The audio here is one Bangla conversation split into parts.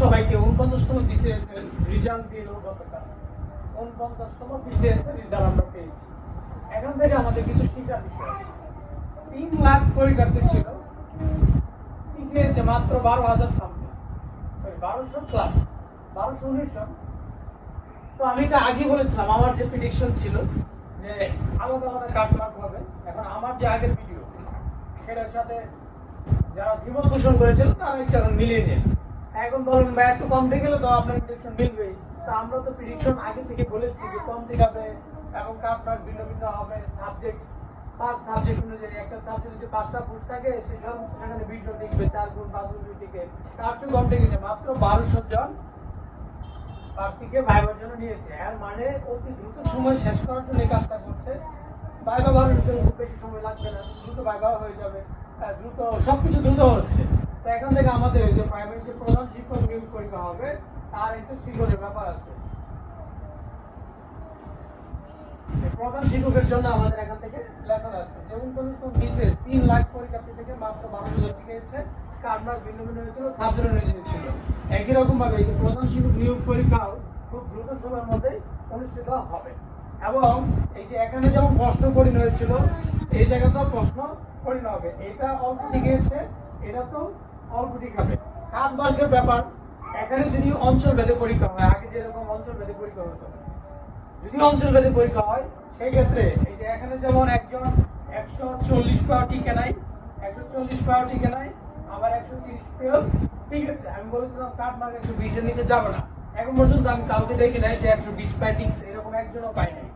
সবাইকে উনপঞ্চাশতম বিসিএস এর রেজাল্ট দিল গতকাল। উনপঞ্চাশতম বিসিএস এর রেজাল্ট আমরা পেয়েছি। এখান থেকে আমাদের কিছু শিক্ষার বিষয় আছে। তিন লাখ পরীক্ষার্থী ছিল। কি পেয়েছে মাত্র বারো হাজার সামথিং। সরি বারোশো প্লাস বারোশো উনিশ তো আমি এটা আগে বলেছিলাম, আমার যে প্রিডিকশন ছিল যে আলাদা আলাদা কাট মার্ক হবে, এখন আমার যে আগের ভিডিও সেটার সাথে যারা দ্বিমত পোষণ করেছিল, তারা একটা মিলিয়ে নেন এখন বলুন বা এত কম দিয়ে গেলে তো আপনার প্রিডিকশন মিলবেই। তো আমরা তো প্রিডিকশন আগে থেকে বলেছি যে কম দেখাবে এবং কাট মার্ক ভিন্ন ভিন্ন হবে সাবজেক্ট পাঁচ সাবজেক্ট অনুযায়ী, একটা সাবজেক্ট যদি পাঁচটা পুষ থাকে সেখানে বিশ জন লিখবে চার গুণ, পাঁচ গুণ থেকে তার চেয়ে কম গেছে মাত্র বারোশো জন প্রার্থীকে ভাইবার জন্য নিয়েছে। এর মানে অতি দ্রুত সময় শেষ করার জন্য এই কাজটা করছে। ভাইবা বারোশো জন খুব বেশি সময় লাগবে না, দ্রুত ভাইবা হয়ে যাবে। দ্রুত সবকিছু দ্রুত হচ্ছে। এখান থেকে আমাদের যে প্রাইমারি যে প্রধান শিক্ষক নিয়োগ পরীক্ষা হবে, তার একটু শিক্ষকের ব্যাপার আছে। প্রধান শিক্ষকের জন্য আমাদের এখান থেকে লেসন আছে যেমন কোন বিশেষ তিন লাখ পরীক্ষার্থী থেকে মাত্র বারোশো জন টিকেছে কারমার ভিন্ন ভিন্ন হয়েছিল সাবজেক্ট অনুযায়ী ছিল। একই রকম ভাবে এই যে প্রধান শিক্ষক নিয়োগ পরীক্ষাও খুব দ্রুত সময়ের মধ্যে অনুষ্ঠিত হবে। এবং এই যে এখানে যেমন প্রশ্ন কঠিন হয়েছিল, এই জায়গাতেও প্রশ্ন কঠিন হবে। এটা অল্প টিকেছে এটা তো অল্প টিকাবে কাঠ মার্কের ব্যাপার, এখানে যদি অঞ্চল ভেদে পরীক্ষা হয়, আগে যেরকম অঞ্চল ভেদে পরীক্ষা হতো, যদি অঞ্চলভেদে পরীক্ষা হয়, সেই ক্ষেত্রে এই যে এখানে যেমন একজন একশো চল্লিশ পাওয়ার টিকে নাই একশো চল্লিশ পাওয়ার টিকে নাই আবার একশো তিরিশ পেয়েও ঠিক আছে। আমি বলেছিলাম কাঠ মার্ক একশো বিশের নিচে যাবে না। এখন পর্যন্ত আমি কাউকে দেখি নাই যে একশো বিশ পায় টিকছে এরকম একজনও পাই নাই।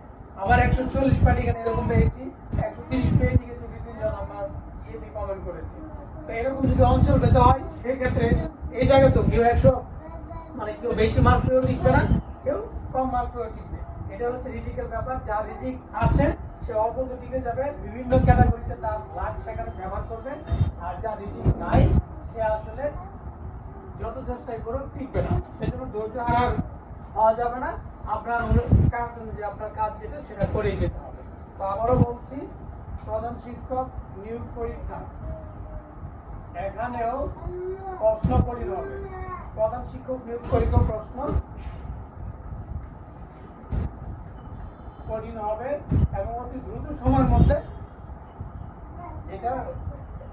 আবার একশো চল্লিশ পায় টিকে এরকম পেয়েছি একশো তিরিশ পেয়ে টিকেছে দুই তিনজন আমার ইয়ে দিয়ে কমেন্ট করেছে। তো এরকম যদি অঞ্চল পেতে হয় সেই ক্ষেত্রে এই জায়গায় তো কেউ একশো মানে কেউ বেশি মার্ক পেয়েও টিকবে না, কেউ কম মার্ক পেয়েও টিকবে। এটা হচ্ছে রিজিকের ব্যাপার যার রিজিক আছে, সে অল্প তো টিকে যাবে, বিভিন্ন ক্যাটাগরিতে তার লাভ সেখানে ব্যবহার করবে, আর যার রিজিক নাই, সে আসলে যত চেষ্টাই করুক টিকবে না। সেজন্য ধৈর্য হারার হওয়া যাবে না। আপনার কাজ অনুযায়ী আপনার কাজ যেটা, সেটা করেই যেতে হবে। তো আবারও বলছি প্রধান শিক্ষক নিয়োগ পরীক্ষা। এখানেও প্রশ্ন করিতে হবে প্রধান শিক্ষক নিয়োগ পরীক্ষা প্রশ্ন কঠিন হবে এবং অতি দ্রুত সময়ের মধ্যে এটা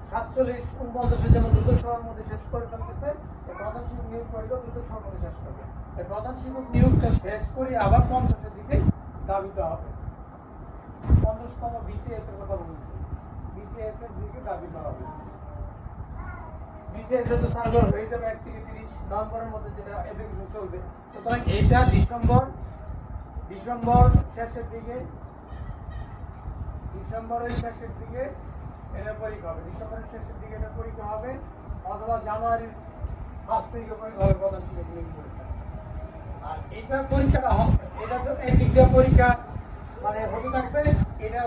সাতচল্লিশ উনপঞ্চাশে যেমন দ্রুত সময়ের মধ্যে শেষ করে ফেলতেছে। প্রধান শিক্ষক নিয়োগ পরীক্ষা দ্রুত সময়ের মধ্যে শেষ করবে। প্রধান শিক্ষক নিয়োগটা শেষ করে আবার পঞ্চাশের দিকে দাবিতে হবে। পঞ্চাশতম বিসিএস এর কথা বলছি। বিসিএস এর দিকে দাবিতে হবে বিসিএস এর তো সার্ভার হয়ে যাবে এক থেকে তিরিশ নভেম্বরের মধ্যে যেটা অ্যাপ্লিকেশন চলবে। সুতরাং এইটা ডিসেম্বর ডিসেম্বর শেষের দিকে, ডিসেম্বরের শেষের দিকে এটা পরীক্ষা হবে। ডিসেম্বরের শেষের দিকে এটা পরীক্ষা হবে, অথবা জানুয়ারির ফার্স্ট উইকে পরীক্ষা হবে, প্রধান শিক্ষক পরীক্ষা। আর এটা পরীক্ষাটা হবে, এটা তো দিয়ে পরীক্ষা। মানে হতে থাকবে, এটা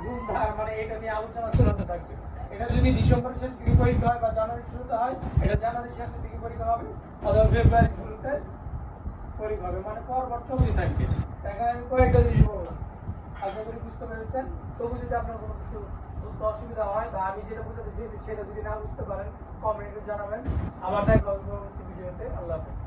ধুমধার মানে এটা নিয়ে আলোচনা হতে থাকবে। এটা যদি ডিসেম্বরের শেষ দিকে পরীক্ষা হয় বা জানুয়ারির শুরুতে হয়, এটা জানুয়ারির শেষের দিকে পরীক্ষা হবে, অথবা ফেব্রুয়ারির শুরুতে পরীক্ষা হবে মানে পরপর চলতে থাকবে। এখানে আমি কয়েকটা জিনিস বললাম। আশা করি বুঝতে পেরেছেন। তবু যদি আপনার কোনো কিছু বুঝতে অসুবিধা হয় বা আমি যেটা বুঝতে পেরেছি সেটা যদি না বুঝতে পারেন কমেন্টে জানাবেন। আবার দেখা হবে পরবর্তী ভিডিওতে। আল্লাহ হাফেজ।